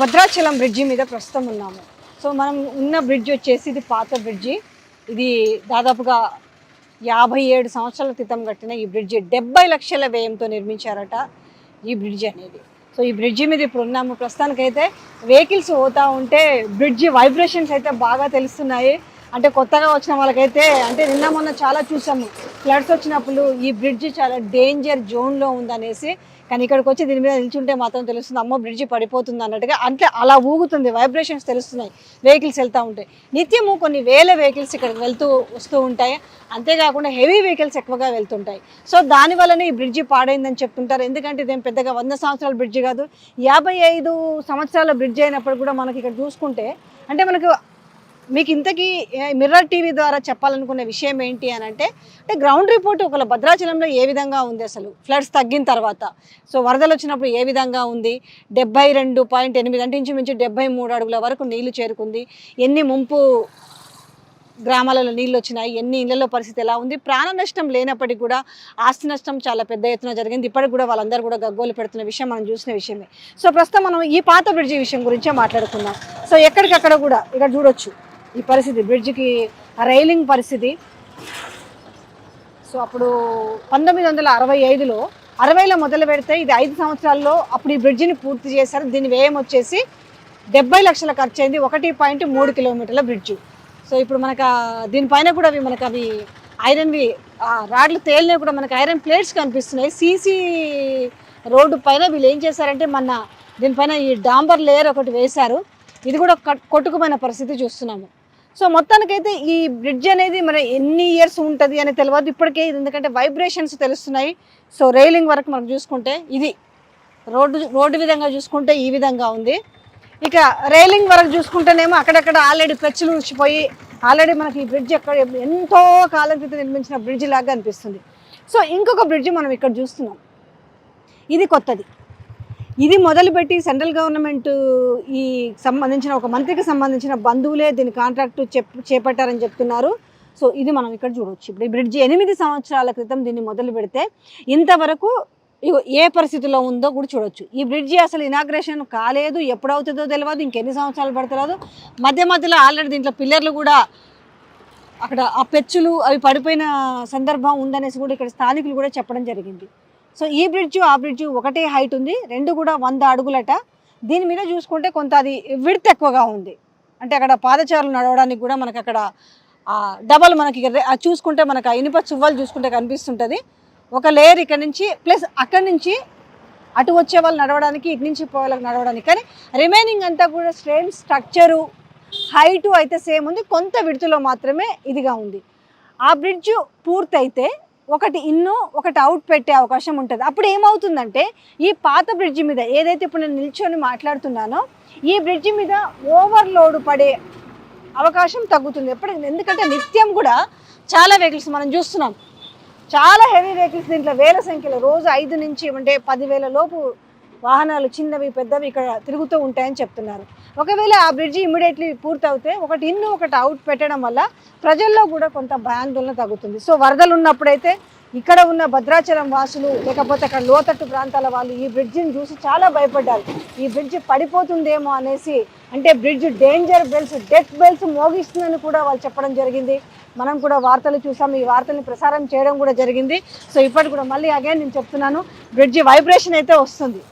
Bhadrachalam bridge మీద ప్రస్తుతం ఉన్నాము. సో మనం ఉన్న బ్రిడ్జ్ వచ్చేసి ఇది పాత బ్రిడ్జి. ఇది దాదాపుగా యాభై ఏడు సంవత్సరాల క్రితం కట్టిన ఈ బ్రిడ్జి. డెబ్బై లక్షల వ్యయంతో నిర్మించారట ఈ బ్రిడ్జి అనేది. సో ఈ బ్రిడ్జి మీద ఇప్పుడు ఉన్నాము. ప్రస్తుతానికైతే వెహికల్స్ పోతా ఉంటే బ్రిడ్జి వైబ్రేషన్స్ అయితే బాగా తెలుస్తున్నాయి. అంటే కొత్తగా వచ్చిన వాళ్ళకైతే అంటే నిన్న మొన్న చాలా చూసాము. ఫ్లడ్స్ వచ్చినప్పుడు ఈ బ్రిడ్జి చాలా డేంజర్ జోన్లో ఉందనేసి కానీ ఇక్కడికి వచ్చి దీని మీద నిల్చుంటే మాత్రం తెలుస్తుంది అమ్మో బ్రిడ్జి పడిపోతుంది అన్నట్టుగా. అంటే అలా ఊగుతుంది వైబ్రేషన్స్ తెలుస్తున్నాయి వెహికల్స్ వెళ్తూ ఉంటాయి నిత్యము కొన్ని వేల వెహికల్స్ ఇక్కడికి వెళ్తూ వస్తూ ఉంటాయి. అంతేకాకుండా హెవీ వెహికల్స్ ఎక్కువగా వెళ్తుంటాయి. సో దానివల్లనే ఈ బ్రిడ్జి పాడైందని చెప్తుంటారు. ఎందుకంటే ఇదేం పెద్దగా వంద సంవత్సరాల బ్రిడ్జి కాదు. యాభై ఐదు సంవత్సరాల బ్రిడ్జి అయినప్పుడు కూడా మనకి ఇక్కడ చూసుకుంటే అంటే మనకు మీకు ఇంతకీ ఏ, మిర్రర్ టీవీ ద్వారా చెప్పాలనుకునే విషయం ఏంటి అని అంటే అంటే గ్రౌండ్ రిపోర్ట్ ఒకవేళ భద్రాచలంలో ఏ విధంగా ఉంది అసలు? ఫ్లడ్స్ తగ్గిన తర్వాత. సో వరదలు వచ్చినప్పుడు ఏ విధంగా ఉంది? డెబ్బై రెండు పాయింట్ ఎనిమిది అంటే ఇంచుమించు డెబ్బై మూడు అడుగుల వరకు నీళ్ళు చేరుకుంది. ఎన్ని ముంపు గ్రామాలలో నీళ్ళు వచ్చినాయి? ఎన్ని ఇళ్ళలో పరిస్థితి ఎలా ఉంది? ప్రాణ నష్టం లేనప్పటికీ కూడా ఆస్తి నష్టం చాలా పెద్ద ఎత్తున జరిగింది. ఇప్పటికి కూడా వాళ్ళందరూ కూడా గగ్గోలు పెడుతున్న విషయం మనం చూసిన విషయమే. సో ప్రస్తుతం మనం ఈ పాత బ్రిడ్జి విషయం గురించే మాట్లాడుకుందాం. సో ఎక్కడికక్కడ కూడా ఇక్కడ చూడొచ్చు. ఈ పరిస్థితి బ్రిడ్జికి రైలింగ్ పరిస్థితి. సో అప్పుడు పంతొమ్మిది వందల అరవై ఐదులో అరవైలో మొదలు పెడితే ఇది ఐదు సంవత్సరాల్లో అప్పుడు ఈ బ్రిడ్జిని పూర్తి చేశారు. దీని వ్యయం వచ్చేసి డెబ్బై లక్షల ఖర్చు అయింది ఒకటి పాయింట్ మూడు కిలోమీటర్ల బ్రిడ్జ్. సో ఇప్పుడు మనకు దీనిపైన కూడా అవి మనకు అవి ఐరన్వి రాడ్లు తేలినవి కూడా మనకు ఐరన్ ప్లేట్స్ కనిపిస్తున్నాయి. సీసీ రోడ్డు పైన వీళ్ళు ఏం చేశారంటే మన దీనిపైన ఈ డాంబర్ లేయర్ ఒకటి వేశారు. ఇది కూడా కొట్టుకుపోయిన పరిస్థితి చూస్తున్నాము. సో మొత్తానికైతే ఈ బ్రిడ్జ్ అనేది మరి ఎన్ని ఇయర్స్ ఉంటుంది అని తెలియదు ఇప్పటికే ఇది ఎందుకంటే వైబ్రేషన్స్ తెలుస్తున్నాయి. సో రైలింగ్ వరకు మనం చూసుకుంటే ఇది రోడ్డు రోడ్డు విధంగా చూసుకుంటే ఈ విధంగా ఉంది. ఇక రైలింగ్ వరకు చూసుకుంటేనేమో అక్కడక్కడ ఆల్రెడీ పెచ్చులు ఉచ్చిపోయి ఆల్రెడీ మనకి ఈ బ్రిడ్జ్ ఎక్కడ ఎంతో కాలం క్రితం నిర్మించిన బ్రిడ్జ్ లాగా అనిపిస్తుంది. సో ఇంకొక బ్రిడ్జ్ మనం ఇక్కడ చూస్తున్నాం. ఇది కొత్తది. ఇది మొదలుపెట్టి సెంట్రల్ గవర్నమెంట్ ఈ సంబంధించిన ఒక మంత్రికి సంబంధించిన బంధువులే దీని కాంట్రాక్టు చెప్ చేపట్టారని చెప్తున్నారు. సో ఇది మనం ఇక్కడ చూడవచ్చు ఇప్పుడు ఈ బ్రిడ్జి ఎనిమిది సంవత్సరాల క్రితం దీన్ని మొదలు పెడితే ఇంతవరకు ఏ పరిస్థితిలో ఉందో కూడా చూడొచ్చు. ఈ బ్రిడ్జి అసలు ఇనాగ్రేషన్ కాలేదు ఎప్పుడవుతుందో తెలియదు ఇంకెన్ని సంవత్సరాలు పడతలేదు మధ్య మధ్యలో ఆల్రెడీ దీంట్లో పిల్లర్లు కూడా అక్కడ ఆ పెచ్చులు అవి పడిపోయిన సందర్భం ఉందనేసి కూడా ఇక్కడ స్థానికులు కూడా చెప్పడం జరిగింది. సో ఈ బ్రిడ్జ్ ఆ బ్రిడ్జ్ ఒకటే హైట్ ఉంది. రెండు కూడా వంద అడుగులట. దీని మీద చూసుకుంటే కొంత అది విడత్ ఎక్కువగా ఉంది. అంటే అక్కడ పాదచారులు నడవడానికి కూడా మనకు అక్కడ డబల్ మనకి చూసుకుంటే మనకు ఆ ఇనుప చువ్వలు చూసుకుంటే కనిపిస్తుంటుంది. ఒక లేయర్ ఇక్కడ నుంచి ప్లస్ అక్కడి నుంచి అటు వచ్చే వాళ్ళు నడవడానికి ఇటు నుంచి పోయేవాళ్ళకి నడవడానికి. కానీ రిమైనింగ్ అంతా కూడా సేమ్ స్ట్రక్చరు హైటు అయితే సేమ్ ఉంది. కొంత విడుతులో మాత్రమే ఇదిగా ఉంది. ఆ బ్రిడ్జ్ పూర్తయితే ఒకటి ఇన్ను ఒకటి అవుట్ పెట్టే అవకాశం ఉంటుంది. అప్పుడు ఏమవుతుందంటే ఈ పాత బ్రిడ్జి మీద ఏదైతే ఇప్పుడు నేను నిల్చొని మాట్లాడుతున్నానో ఈ బ్రిడ్జి మీద ఓవర్లోడ్ పడే అవకాశం తగ్గుతుంది. ఎప్పుడు ఎందుకంటే నిత్యం కూడా చాలా వెహికల్స్ మనం చూస్తున్నాం. చాలా హెవీ వెహికల్స్ దీంట్లో వేల సంఖ్యలో రోజు ఐదు నుంచి అంటే పదివేల లోపు వాహనాలు చిన్నవి పెద్దవి ఇక్కడ తిరుగుతూ ఉంటాయని చెప్తున్నారు. ఒకవేళ ఆ బ్రిడ్జి ఇమ్మీడియట్లీ పూర్తవుతే ఒకటి ఇన్ను ఒకటి అవుట్ పెట్టడం వల్ల ప్రజల్లో కూడా కొంత భయాందోళన తగ్గుతుంది. సో వరదలు ఉన్నప్పుడైతే ఇక్కడ ఉన్న భద్రాచలం వాసులు లేకపోతే అక్కడ లోతట్టు ప్రాంతాల వాళ్ళు ఈ బ్రిడ్జిని చూసి చాలా భయపడ్డారు. ఈ బ్రిడ్జ్ పడిపోతుందేమో అనేసి అంటే bridge danger bells death bells మోగిస్తుందని కూడా వాళ్ళు చెప్పడం జరిగింది. మనం కూడా వార్తలు చూసాం ఈ వార్తల్ని ప్రసారం చేయడం కూడా జరిగింది. సో ఇప్పటి కూడా మళ్ళీ అగైన్ నేను చెప్తున్నాను బ్రిడ్జ్ వైబ్రేషన్ అయితే వస్తుంది.